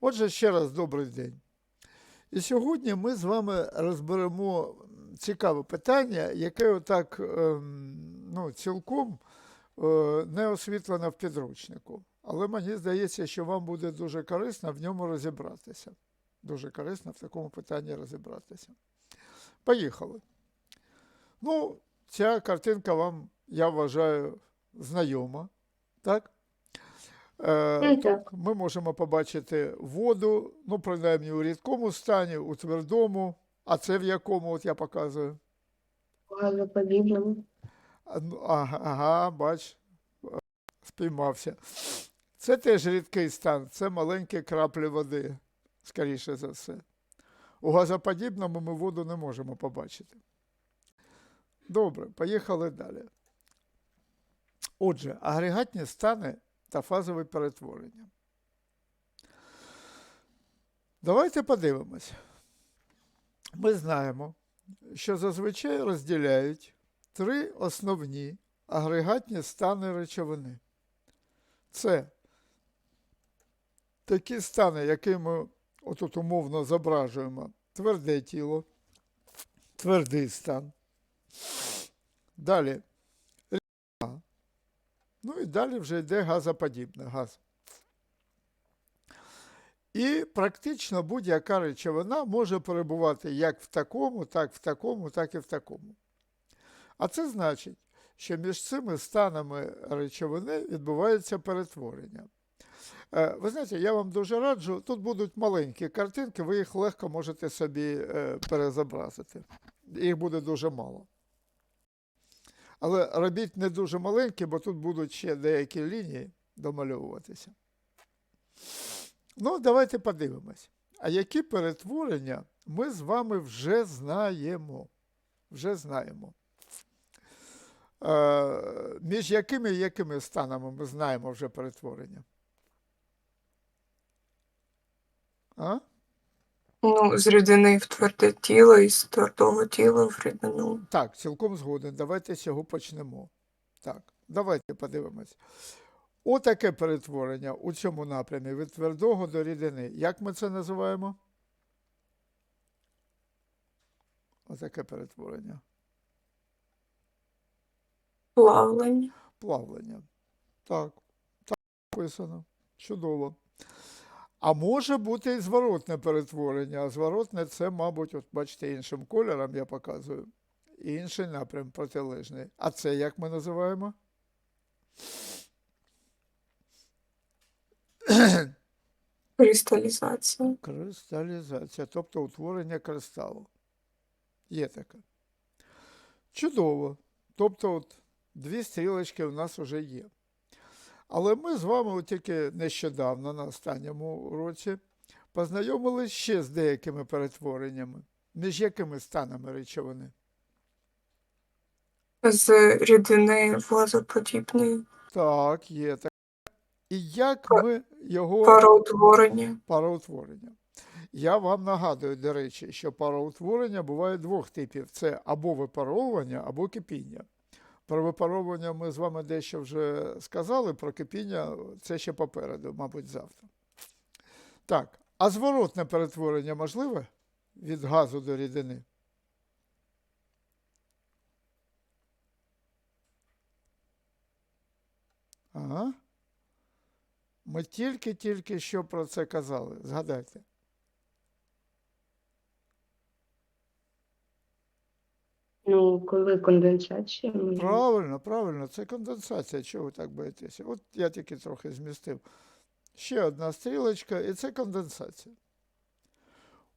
Отже, ще раз добрий день. І сьогодні ми з вами розберемо цікаве питання, яке отак ем, ну, цілком е, не освітлено в підручнику. Але мені здається, що вам буде дуже корисно в ньому розібратися. Дуже корисно в такому питанні розібратися. Поїхали. Ну, ця картинка вам, я вважаю, знайома. Так? Е, Ну, так. ми можемо побачити воду, ну, принаймні у рідкому стані, у твердому, а це в якому, от я показую. Ну, Ага, ага, бач, е, спіймався. Це теж рідкий стан, це маленькі краплі води, скоріше за все. У газоподібному ми воду не можемо побачити. Добре, поїхали далі. Отже, агрегатні стани та фазове перетворення. Давайте подивимось. Ми знаємо, що зазвичай розділяють три основні агрегатні стани речовини. Це такі стани, які ми отут умовно зображуємо: тверде тіло, твердий стан. Далі далі вже йде газоподібне газ. І практично будь-яка речовина може перебувати як в такому, так в такому, так і в такому. А це значить, що між цими станами речовини відбувається перетворення. Е, Ви знаєте, я вам дуже раджу, тут будуть маленькі картинки, ви їх легко можете собі е, перезобразити. Їх буде дуже мало. Але робіть не дуже маленькі, бо тут будуть ще деякі лінії домальовуватися. Ну, давайте подивимось. А які перетворення ми з вами вже знаємо? Вже знаємо. Е, між якими і якими станами ми знаємо вже перетворення? А? Ну, з рідини в тверде тіло і з твердого тіла в рідину. Так, цілком згоден. Давайте з цього почнемо. Так, давайте подивимось. Отаке перетворення у цьому напрямі від твердого до рідини. Як ми це називаємо? Отаке перетворення. Плавлення. Плавлення. Так, так написано. Чудово. А може бути і зворотне перетворення. А зворотне це, мабуть, от бачите, іншим кольором я показую. Інший напрям протилежний. А це як ми називаємо? Кристалізація. Кристалізація, тобто утворення кристалу. Є таке. Чудово. Тобто, от дві стрілочки у нас вже є. Але ми з вами тільки нещодавно, на останньому уроці, познайомилися ще з деякими перетвореннями. Між якими станами речовини? З рідини в. Так, є таке. І як ми його Пароутворення. пароутворення. Я вам нагадую, до речі, що пароутворення буває двох типів: це або випаровування, або кипіння. Про випаровування ми з вами дещо вже сказали, про кипіння це ще попереду, мабуть, завтра. Так, а зворотне перетворення можливе від газу до рідини? Ага. Ми тільки-тільки що про це казали. Згадайте. Ну, коли конденсація. Правильно, правильно, це конденсація. Чого ви так боїтеся? От я тільки трохи змістив. Ще одна стрілочка, і це конденсація.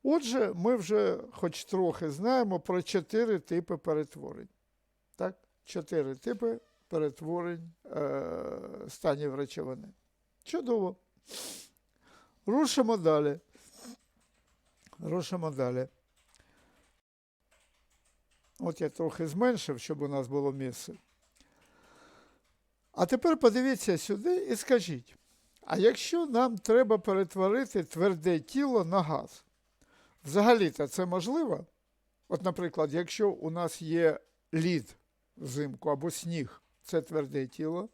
Отже, ми вже хоч трохи знаємо про чотири типи перетворень. Так? Чотири типи перетворень е- станів речовини. Чудово. Рушимо далі. Рушимо далі. От я трохи зменшив, щоб у нас було місце. А тепер подивіться сюди і скажіть: а якщо нам треба перетворити тверде тіло на газ, взагалі-то це можливо? От, наприклад, якщо у нас є лід взимку або сніг, це тверде тіло,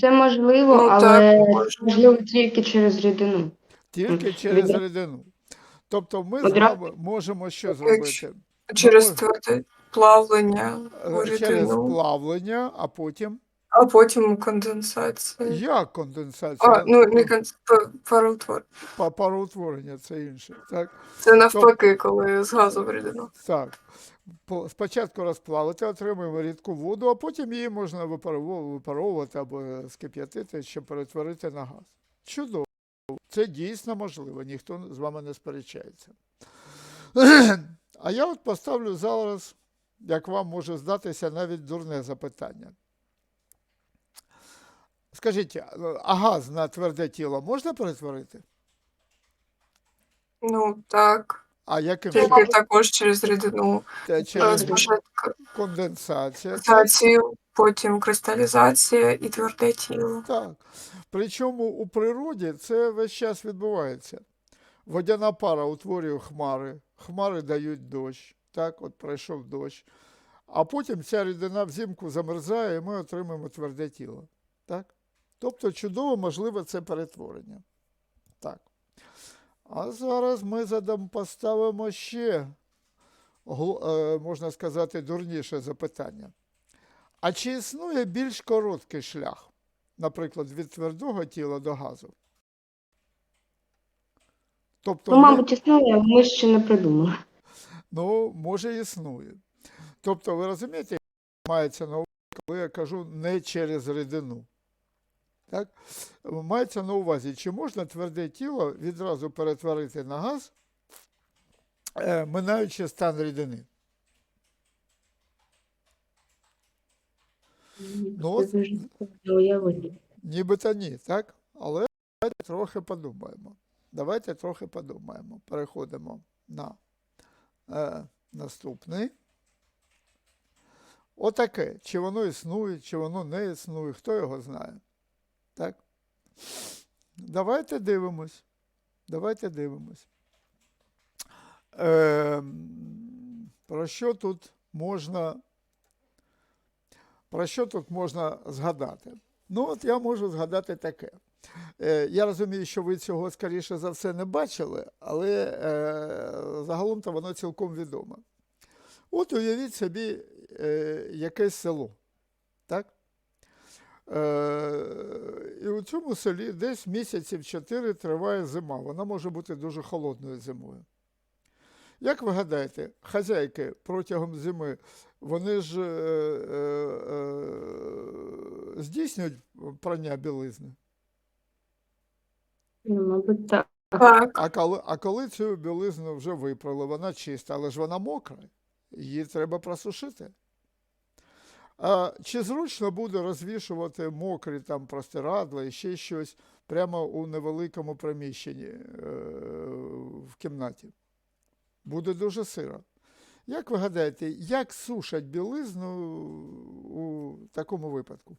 Це можливо, Ну, але так, можливо тільки через рідину. Тільки через рідину. Тобто ми з Одра- можемо що зробити? Через Ну, тверде плавлення Е, у Через рідину, плавлення, а потім а потім конденсація. як конденсація? А, ну, не кон... п- пароутвор. Па- Пароутворення це інше. Так? Це навпаки, коли з газу в рідину. Так. По- Спочатку розплавити, отримуємо рідку воду, а потім її можна випарово- випаровувати або скип'ятити, щоб перетворити на газ. Чудово. Це дійсно можливо, ніхто з вами не сперечається. А я от поставлю зараз, як вам може здатися, навіть дурне запитання. Скажіть, а газ на тверде тіло можна перетворити? Ну, так. А яким? Тільки також через рідину. Е, Через Спочатку конденсація. конденсацію, потім кристалізація і тверде тіло. Так. Причому у природі це весь час відбувається. Водяна пара утворює хмари, хмари дають дощ. Так, от пройшов дощ. А потім ця рідина взимку замерзає, і ми отримуємо тверде тіло. Так? Тобто чудово можливе це перетворення. Так. А зараз ми задам, поставимо ще, е, можна сказати, дурніше запитання. А чи існує більш короткий шлях? наприклад, від твердого тіла до газу. Тобто, Ну, мабуть, існує, але ми ще не придумали. ну, може, існує. Тобто, ви розумієте, мається на увазі, коли я кажу не через рідину. Так? Мається на увазі, чи можна тверде тіло відразу перетворити на газ, е, минаючи стан рідини. Ну. Нібито ні, так? Але давайте трохи подумаємо. Давайте трохи подумаємо. Переходимо на е, наступний. Отаке. Чи воно існує, чи воно не існує, хто його знає. Так? Давайте дивимось. Давайте дивимось. Е, про що тут можна. Про що тут можна згадати? Ну, от я можу згадати таке. Е, я розумію, що ви цього, скоріше за все, не бачили, але е, загалом-то воно цілком відоме. От уявіть собі е, якесь село. Так? І у цьому селі десь місяців 4 триває зима. Вона може бути дуже холодною зимою. Як ви гадаєте, хазяйки протягом зими вони ж здійснюють прання білизни? Ну, мабуть, так. Так. А коли, а коли цю білизну вже випрали, вона чиста, але ж вона мокра, її треба просушити. А чи зручно буде розвішувати мокрі там простирадла і ще щось прямо у невеликому приміщенні е, в кімнаті? Буде дуже сиро. Як ви гадаєте, як сушать білизну у такому випадку?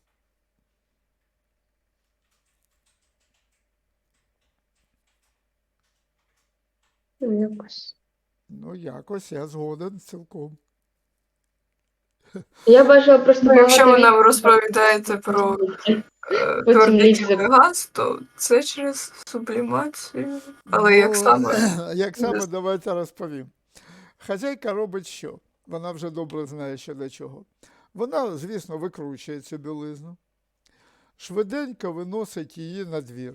Якось. Ну, якось я згоден цілком. Я бажаю просто Ну, якщо ви нам розповідаєте про е, Потім твердий газ, то це через сублімацію. Але як Ну, саме? Як саме, давайте розповім. Хазяйка робить що? Вона вже добре знає, що до чого. Вона, звісно, викручує цю білизну, швиденько виносить її на двір.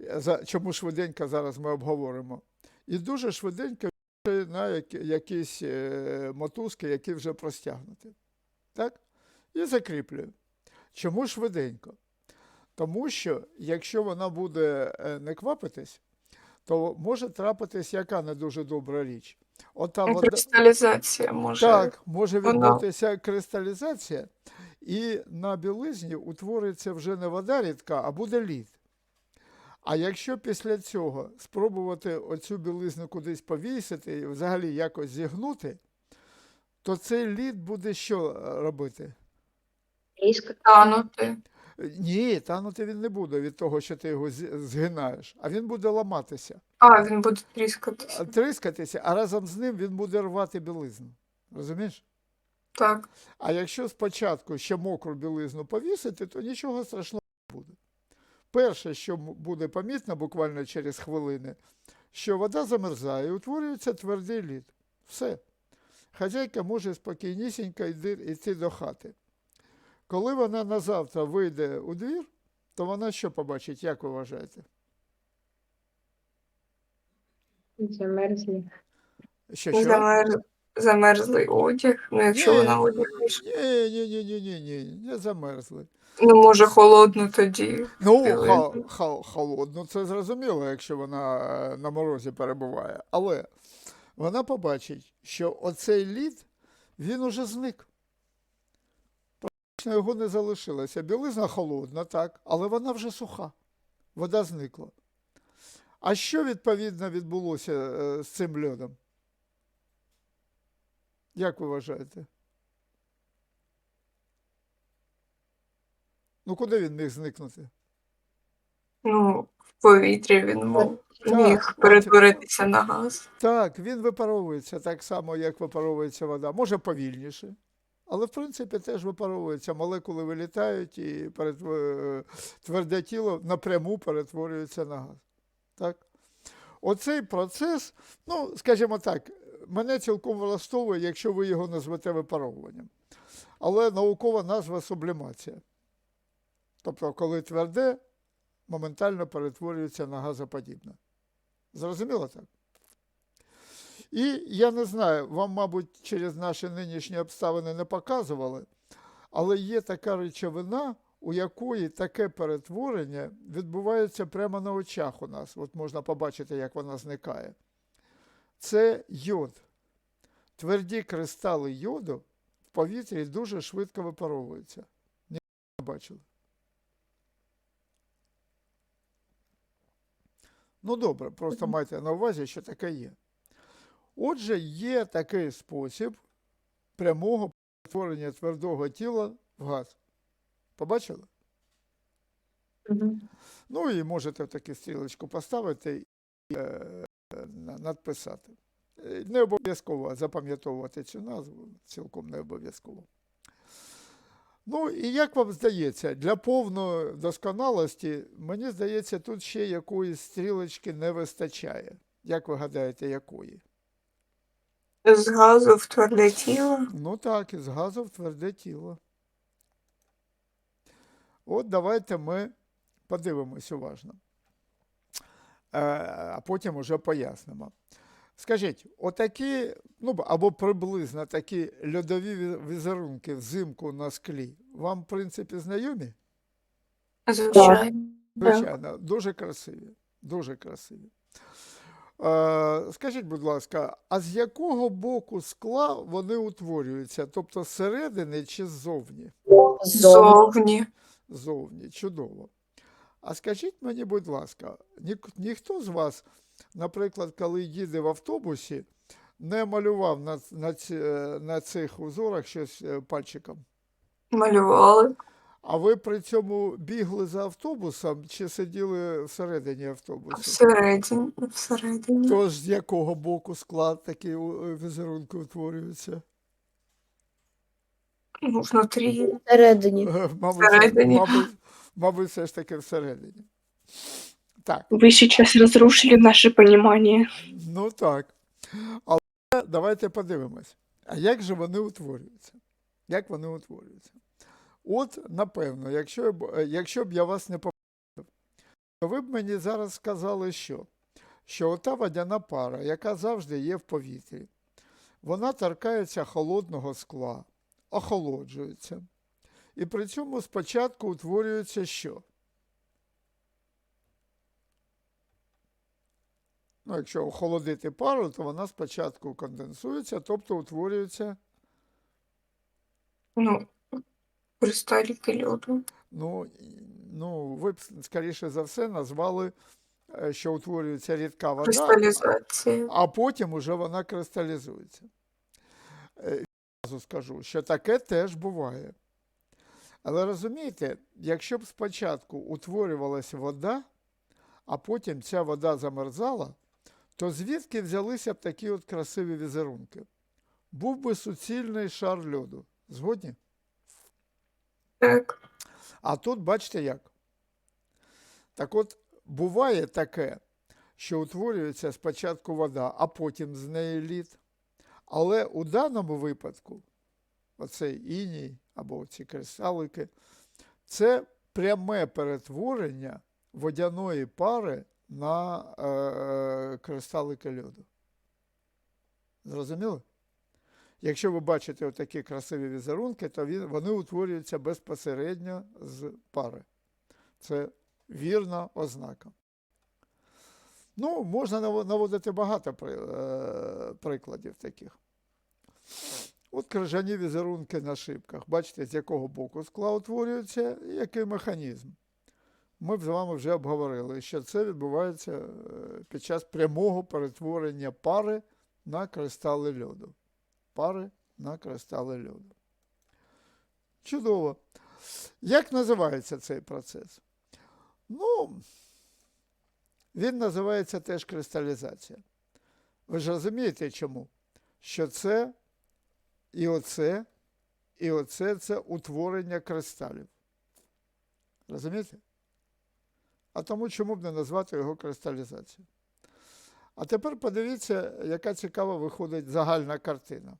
За- Чому швиденько зараз ми обговоримо. І дуже швиденько на якісь е, мотузки, які вже простягнуті. Так? І закріплює. Чому швиденько? Тому що, якщо вона буде е, не квапитись, то може трапитись яка не дуже добра річ. Ота вода, Кристалізація може. так, може відбутися кристалізація, і на білизні утвориться вже не вода рідка, а буде лід. А якщо після цього спробувати оцю білизну кудись повісити і взагалі якось зігнути, то цей лід буде що е, робити? Тріска. Танути. Ні, танути він не буде від того, що ти його згинаєш, а він буде ламатися. А, він буде тріскатися. тріскатися, а разом з ним він буде рвати білизну. Розумієш? Так. А якщо спочатку ще мокру білизну повісити, то нічого страшного не буде. Перше, що буде помітно буквально через хвилини, що вода замерзає і утворюється твердий лід. Все. Хазяйка може спокійнісінько йти, до хати. Коли вона на завтра вийде у двір, то вона що побачить, як ви вважаєте? Замерзли. Що, що? Замер... Замерзлий одяг. Ну, якщо Ні, вона одяг. Ні, ні, ні, ні, ні, ні, не замерзли. Ну, може, холодно тоді. Ну, ха, ха, холодно, це зрозуміло, якщо вона е, на морозі перебуває. Але вона побачить, що оцей лід, він уже зник. Практично його не залишилося. Білизна холодна, так, але вона вже суха. Вода зникла. А що відповідно відбулося е, з цим льодом? Як ви вважаєте? Ну, куди він міг зникнути? Ну, в повітрі він мов Так, міг перетворитися на газ. Так, він випаровується так само, як випаровується вода. Може повільніше, але в принципі теж випаровується. Молекули вилітають і тверде тіло напряму перетворюється на газ. Так? Оцей процес, ну, скажімо так, мене цілком влаштовує, якщо ви його назвете випаровуванням. Але наукова назва сублімація. Тобто, коли тверде, моментально перетворюється на газоподібне. Зрозуміло так? І я не знаю, вам, мабуть, через наші нинішні обставини не показували, але є така речовина, у якої таке перетворення відбувається прямо на очах у нас. От можна побачити, як вона зникає. Це йод. Тверді кристали йоду в повітрі дуже швидко випаровуються. Ні, не бачили. Ну добре, просто майте на увазі, що таке є. Отже, є такий спосіб прямого перетворення твердого тіла в газ. Побачили? Мгм. Ну і можете таку стрілочку поставити і е, надписати. Е, Не обов'язково запам'ятовувати цю назву, цілком не обов'язково. Ну і як вам здається, для повної досконалості, мені здається, тут ще якоїсь стрілочки не вистачає. Як ви гадаєте, якої? З газу в тверде тіло. Ну так, із газу в тверде тіло. От давайте ми подивимось уважно. Е, а потім уже пояснимо. Скажіть, отакі, ну або приблизно такі льодові візерунки взимку на склі, вам, в принципі, знайомі? Звичайно. Звичайно, дуже красиві. Дуже красиві. Е, скажіть, будь ласка, а з якого боку скла вони утворюються? Тобто зсередини чи ззовні? Зовні. Ззовні. Чудово. А скажіть мені, будь ласка, нік- ніхто з вас, наприклад, коли їде в автобусі, не малював на, на, е, на цих узорах щось е, пальчиком? Малювали. А ви при цьому бігли за автобусом чи сиділи всередині автобуса? Всередині. Всередині. Тож з якого боку склад такі е, візерунки утворюються? Ну, внутрі. Всередині. Мабуть, Всередині. мабуть, мабуть, все ж таки всередині. Так, Вы сейчас разрушили наше понимание. ну так. Але давайте подивимось. А як же вони утворюються? Як вони утворюються? От, напевно, якщо, б- е, якщо б я вас не попередив, то ви б мені зараз сказали, що? Що ота водяна пара, яка завжди є в повітрі, вона торкається холодного скла, охолоджується. І при цьому спочатку утворюється що? Ну, якщо охолодити пару, то вона спочатку конденсується, тобто утворюється, Ну, кристаліки льоду. ну, ну ви б, скоріше за все, назвали, е, що утворюється рідка вода, Кристалізація. а потім уже вона кристалізується. Е, Відразу скажу, що таке теж буває. Але розумієте, якщо б спочатку утворювалася вода, а потім ця вода замерзала, то звідки взялися б такі от красиві візерунки? Був би суцільний шар льоду. Згодні? Так. А тут бачите як? Так от, буває таке, що утворюється спочатку вода, а потім з неї лід. Але у даному випадку, оцей іній або ці кристалики, це пряме перетворення водяної пари на е, кристалики льоду. Зрозуміло? Якщо ви бачите отакі красиві візерунки, то він, вони утворюються безпосередньо з пари. Це вірна ознака. Ну, можна наводити багато е, прикладів таких. От крижані візерунки на шибках. Бачите, з якого боку скла утворюється і який механізм. Ми з вами вже обговорили, що це відбувається е, під час прямого перетворення пари на кристали льоду. Пари на кристали льоду. Чудово. Як називається цей процес? Ну, він називається теж кристалізація. Ви ж розумієте чому? Що це і оце, і оце це утворення кристалів. Розумієте? А тому чому б не назвати його кристалізацією? А тепер подивіться, яка цікава виходить загальна картина.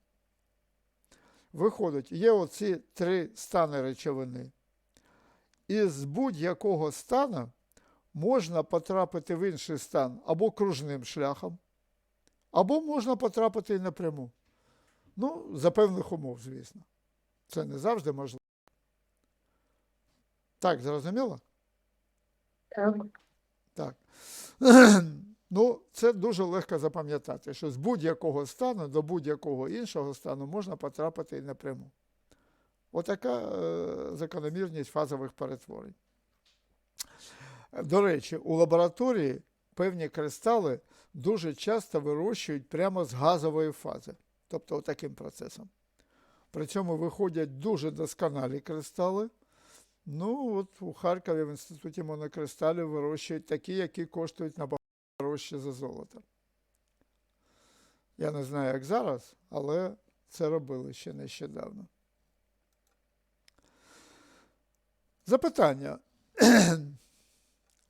Виходить, є оці три стани речовини. І з будь-якого стану можна потрапити в інший стан або кружним шляхом, або можна потрапити і напряму. Ну, за певних умов, звісно. Це не завжди можливо. Так, зрозуміло? Так. Так. Ну, це дуже легко запам'ятати, що з будь-якого стану до будь-якого іншого стану можна потрапити і напряму. Отака е, закономірність фазових перетворень. До речі, у лабораторії певні кристали дуже часто вирощують прямо з газової фази, тобто таким процесом. При цьому виходять дуже досконалі кристали. Ну, от у Харкові в інституті монокристалів вирощують такі, які коштують набагато дорожче за золото. Я не знаю, як зараз, але це робили ще нещодавно. Запитання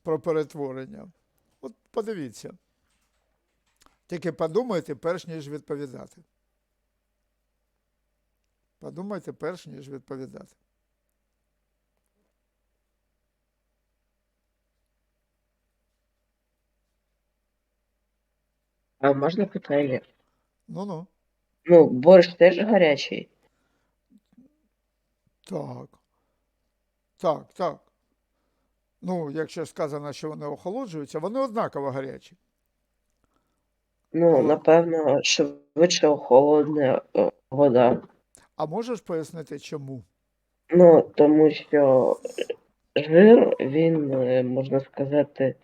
про перетворення. От подивіться. Тільки подумайте, перш ніж відповідати. Подумайте, перш ніж відповідати. А можна питання? Ну-ну. Ну, борщ теж гарячий. Так. Так, так. Ну, якщо сказано, що вони охолоджуються, вони однаково гарячі. Ну, напевно, швидше охолодне е, вода. А можеш пояснити, чому? Ну, тому що жир, він, е, можна сказати,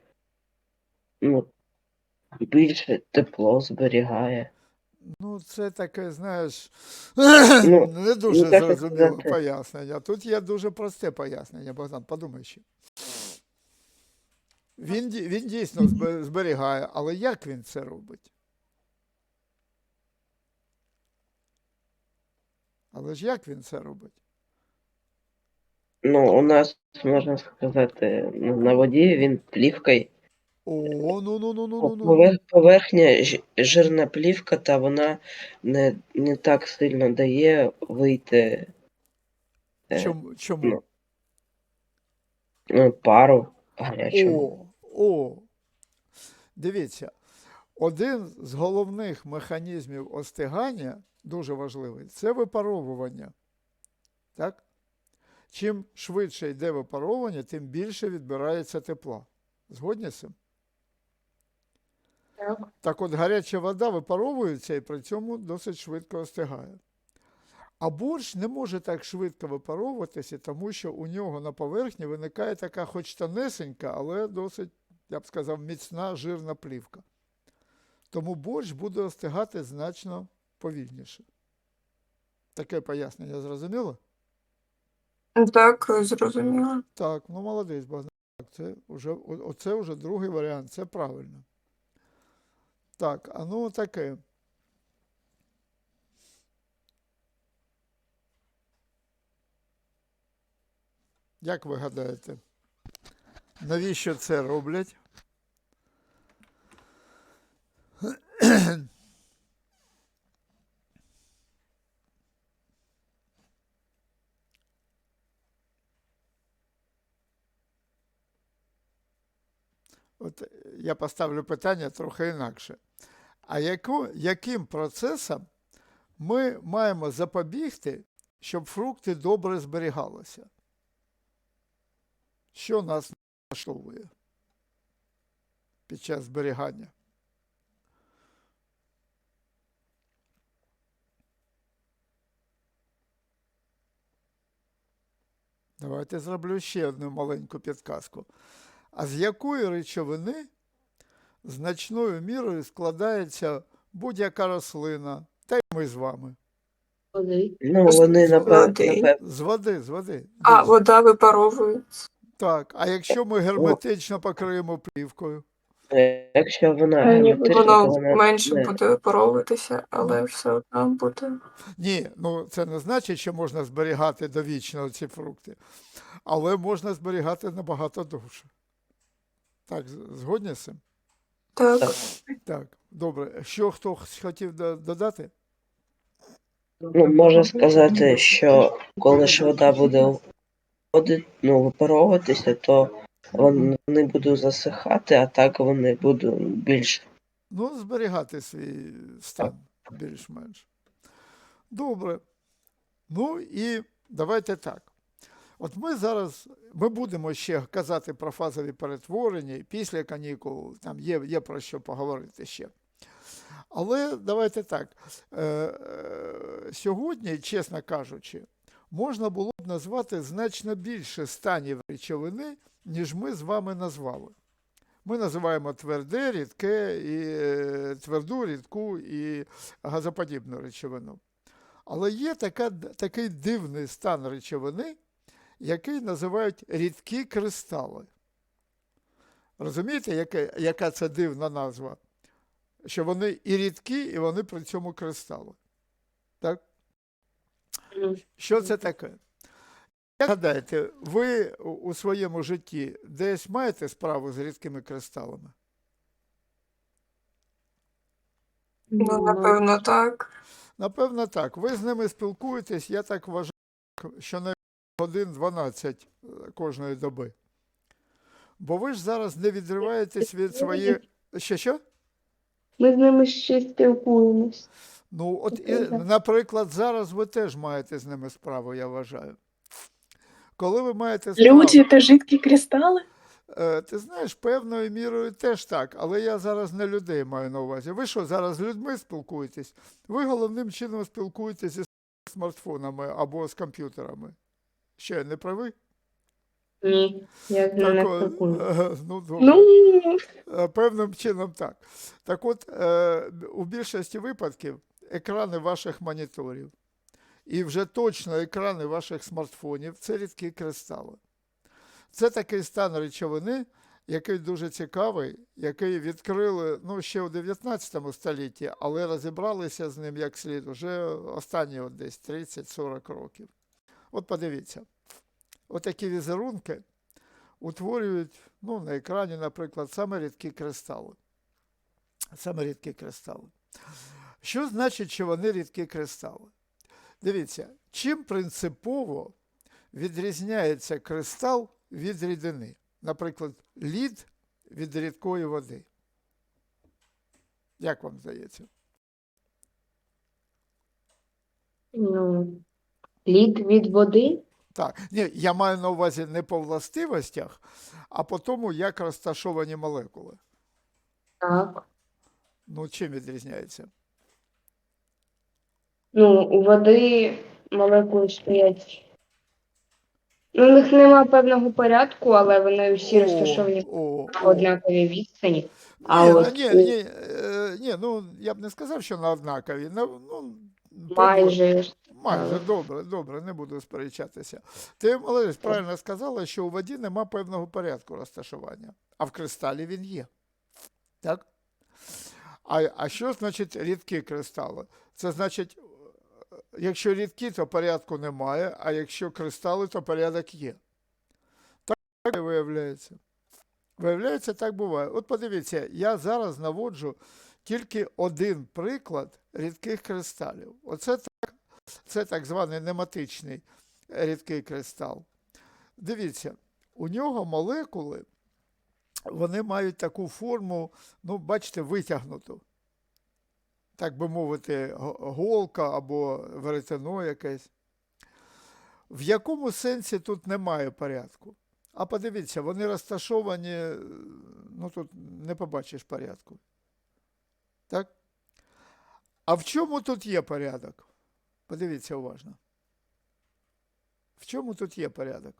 ну, більше тепло зберігає. Ну, це таке, знаєш, Ну, не дуже ну, так зрозуміле сказати. пояснення. Тут є дуже просте пояснення, Богдан, подумай ще. Він, він дійсно зберігає, але як він це робить? Але ж як він це робить? Ну, у нас, можна сказати, на воді він плівкою. О, ну ну ну ну ну ну. Поверхня жирна плівка, та вона не, не так сильно дає вийти е, Чому? чому? ну, ну, пару гарячому. О, о. Дивіться, один з головних механізмів остигання, дуже важливий, це випаровування. Так? Чим швидше йде випаровування, тим більше відбирається тепла. Згодні з цим? Так. Так от гаряча вода випаровується і при цьому досить швидко остигає. А борщ не може так швидко випаровуватися, тому що у нього на поверхні виникає така, хоч тонесенька, але досить, я б сказав, міцна жирна плівка. Тому борщ буде остигати значно повільніше. Таке пояснення зрозуміло? Так, зрозуміло. Так, ну молодець, Богдан. Так, Це вже, оце вже другий варіант, це правильно. Так, а ну таке. Як ви гадаєте? навіщо це роблять? От я поставлю питання трохи інакше. А яко, яким процесом ми маємо запобігти, щоб фрукти добре зберігалися? Що нас влаштовує під час зберігання? Давайте зроблю ще одну маленьку підказку. А з якої речовини значною мірою складається будь-яка рослина, та й ми з вами. Води. Ну, вони напевно, З води, з води. А, Дійсно. вода випаровується. Так, а якщо ми герметично покриємо плівкою? е, Якщо вона Е, ні, то Воно вона менше не- буде випаровуватися, але все одно буде. Ні, ну це не значить, що можна зберігати довічно ці фрукти, але можна зберігати набагато довше. Так, згодні з цим? Так. Так. Так, добре. Що хто хотів додати? Ну, можна сказати, що коли ж вода буде ну, випаровуватися, то вони будуть засихати, а так вони будуть більш Ну, зберігати свій стан більш-менш. Добре. Ну і давайте так. От ми зараз ми будемо ще казати про фазові перетворення після канікул, там є, є про що поговорити ще. Але давайте так. Е, е, сьогодні, чесно кажучи, можна було б назвати значно більше станів речовини, ніж ми з вами назвали. Ми називаємо тверде, рідке, і, е, тверду, рідку і газоподібну речовину. Але є така, такий дивний стан речовини, який називають рідкі кристали. Розумієте, яка, яка це дивна назва? Що вони і рідкі, і вони при цьому кристали. Так? Що це таке? Як гадаєте, ви у- своєму житті десь маєте справу з рідкими кристалами? Ну, напевно, так. Напевно, так. Ви з ними спілкуєтесь, я так вважаю, що на годин 12 е, кожної доби. Бо ви ж зараз не відриваєтесь від своєї. Що що? Ми з ними ще спілкуємось. Ну, от, і, наприклад, зараз ви теж маєте з ними справу, я вважаю. Коли ви маєте справу, Люди это жидкие кристаллы? Е, Ти знаєш, певною мірою теж так, але я зараз не людей маю на увазі. Ви що, зараз з людьми спілкуєтесь? Ви головним чином спілкуєтесь зі смартфонами або з комп'ютерами. Що, я не правий? Ні, я ними не о, е, ну, добре. Ну, Е, Певним чином так. Так от, е, у більшості випадків екрани ваших моніторів і вже точно екрани ваших смартфонів це рідкі кристали. Це такий стан речовини, який дуже цікавий, який відкрили ну, ще у 19 столітті, але розібралися з ним як слід уже останні от десь 30-40 років. От подивіться, отакі візерунки утворюють ну, на екрані, наприклад, саме рідкі кристали. Саме рідкі кристали. Що значить, що вони рідкі кристали? Дивіться, чим принципово відрізняється кристал від рідини? Наприклад, лід від рідкої води. Як вам здається? Ну, лід від води? Так, ні, я маю на увазі не по властивостях, а по тому, як розташовані молекули. Так. Ну, чим відрізняється? Ну, у води молекули стоять. Ну, у них нема певного порядку, але вони всі розташовані о, на о. однаковій відстані. А ні, от ні, у- ні, е, ні, ну я б не сказав, що на однакові. На, ну, Майже. Майже, добре, добре, не буду сперечатися. Ти, молодець, правильно сказала, що у воді нема певного порядку розташування, а в кристалі він є. Так? А, а що значить рідкі кристали? Це значить, е, якщо рідкі, то порядку немає, а якщо кристали, то порядок є. Так і виявляється. Виявляється, так буває. От подивіться, я зараз наводжу тільки один приклад рідких кристалів. Оце так, це так званий нематичний рідкий кристал. Дивіться, у нього молекули, вони мають таку форму, ну, бачите, витягнуту. Так би мовити, голка або веретено якесь. В якому сенсі тут немає порядку? А подивіться, вони розташовані, ну тут не побачиш порядку. Так? А в чому тут є порядок? Подивіться уважно. В чому тут є порядок?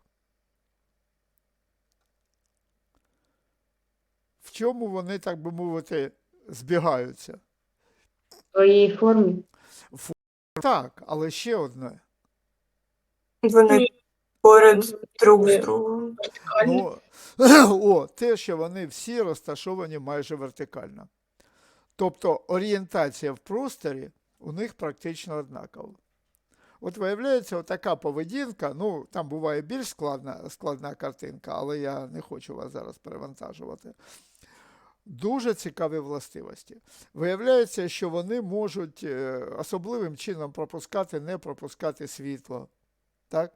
В чому вони, так би мовити, збігаються? В своїй формі. Так, але ще одне. Вони поряд друг з другом. Ну, о, те, що вони всі розташовані майже вертикально. Тобто орієнтація в просторі у них практично однакова. От виявляється, така поведінка, ну, там буває більш складна, складна картинка, але я не хочу вас зараз перевантажувати. Дуже цікаві властивості. Виявляється, що вони можуть е, особливим чином пропускати, не пропускати світло. Так?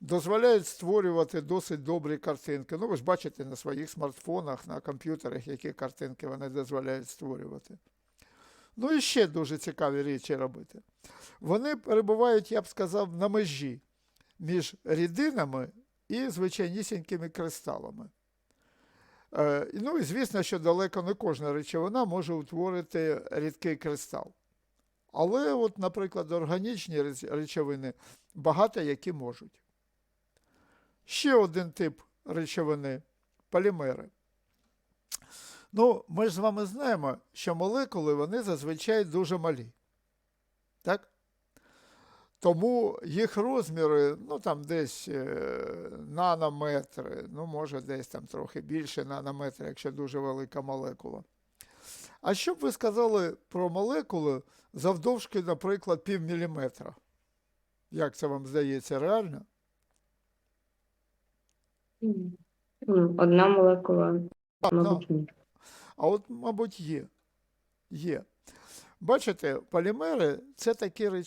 дозволяють створювати досить добрі картинки. Ну, ви ж бачите на своїх смартфонах, на комп'ютерах, які картинки вони дозволяють створювати. Ну і ще дуже цікаві речі робити. Вони перебувають, я б сказав, на межі між рідинами і звичайнісінькими кристалами. Е, ну і звісно, що далеко не кожна речовина може утворити рідкий кристал. Але, от, наприклад, органічні речовини багато які можуть. Ще один тип речовини полімери. Ну, ми ж з вами знаємо, що молекули вони зазвичай дуже малі. Так? Тому їх розміри, ну там десь е, нанометри, ну, може, десь там трохи більше нанометри, якщо дуже велика молекула. А що б ви сказали про молекули завдовжки, наприклад, півміліметра? Як це вам здається, реально? Одна молекула, А, ну. А от, мабуть, є. Є. Бачите, полімери це такі речі.